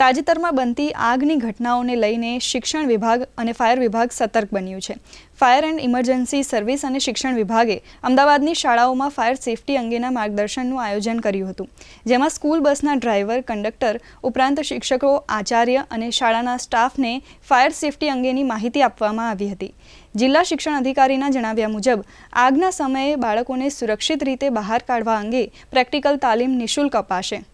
તાજેતરમાં બનતી આગની ઘટનાઓને લઈને શિક્ષણ વિભાગ અને ફાયર વિભાગ સતર્ક બન્યું છે. ફાયર એન્ડ ઇમરજન્સી સર્વિસ અને શિક્ષણ વિભાગે અમદાવાદની શાળાઓમાં ફાયર સેફટી અંગેના માર્ગદર્શનનું આયોજન કર્યું હતું, જેમાં સ્કૂલ બસના ડ્રાઈવર, કંડક્ટર, ઉપરાંત શિક્ષકો, આચાર્ય અને શાળાના સ્ટાફને ફાયર સેફટી અંગેની માહિતી આપવામાં આવી હતી. જિલ્લા શિક્ષણ અધિકારીના જણાવ્યા મુજબ, આગના સમયે બાળકોને સુરક્ષિત રીતે બહાર કાઢવા અંગે પ્રેક્ટિકલ તાલીમ નિઃશુલ્ક અપાશે.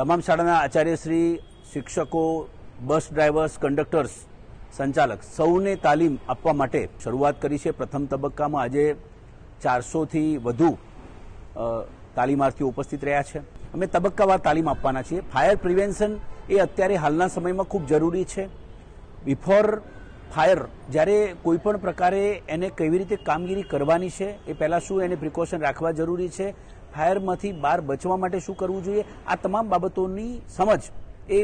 તમામ શાળાના આચાર્યશ્રી, શિક્ષકો, બસ ડ્રાઈવર્સ કંડક્ટર્સ, સંચાલક સૌને તાલીમ આપવા માટે શરૂઆત કરી છે. પ્રથમ તબક્કામાં આજે ચારસોથી વધુ તાલીમાર્થીઓ ઉપસ્થિત રહ્યા છે. અમે તબક્કાવાર તાલીમ આપવાના છીએ. ફાયર પ્રિવેન્શન એ અત્યારે હાલના સમયમાં ખૂબ જરૂરી છે. બિફોર ફાયર, જ્યારે કોઈ પણ પ્રકારે એને કેવી રીતે કામગીરી કરવાની છે, એ પહેલાં શું એને પ્રિકોશન રાખવા જરૂરી છે, ફાયરમાંથી બહાર બચવા માટે શું કરવું જોઈએ, આ તમામ બાબતોની સમજ એ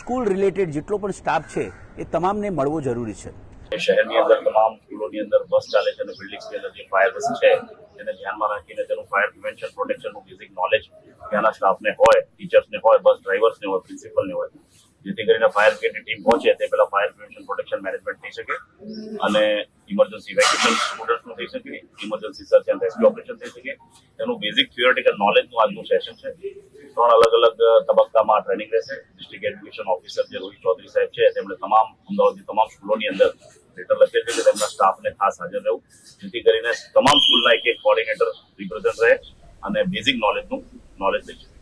સ્કૂલ રિલેટેડ જેટલો પણ સ્ટાફ છે, એ તમામને મળવો જરૂરી છે. શહેરની અંદર તમામ સ્કૂલોની અંદર બસ ચાલે છે અને બિલ્ડિંગ્સની અંદર જે ફાયર બસ છે તેને ધ્યાનમાં રાખીને તેનું ફાયર પ્રિવેન્શન, પ્રોટેક્શનનું બેઝિક નોલેજ ત્યાંના સ્ટાફને હોય ટીચર્સને હોય બસ ડ્રાઈવર્સને હોય પ્રિન્સિપલને હોય. જેથી કરીને ફાયર બ્રિગેડની ટીમ પહોંચે તે પહેલા ફાયર પ્રિવેન્શન પ્રોટેક્શન મેનેજમેન્ટ થઈ શકે અને ઇમરજન્સી ઇવેક્યુએશન સ્ટુડન્ટ્સનું થઈ શકે emergency search and rescue operation થઈ શકે. તેનું બેઝિક થિયોરિટિકલ નોલેજનું આજનું સેશન છે. ત્રણ અલગ અલગ તબક્કામાં ટ્રેનિંગ રહેશે. ડિસ્ટ્રિક્ટ એજ્યુકેશન ઓફિસર જે રોહિત ચૌધરી સાહેબ છે, તેમણે તમામ, અમદાવાદની તમામ સ્કૂલોની અંદર લેટર લખેલ છે કે તેમના સ્ટાફને ખાસ હાજર રહેવું. જેથી કરીને તમામ સ્કૂલના એક એક કોર્ડિનેટર રિપ્રેઝન્ટ રહે અને બેઝિક નોલેજનું નોલેજ લઈ શકે.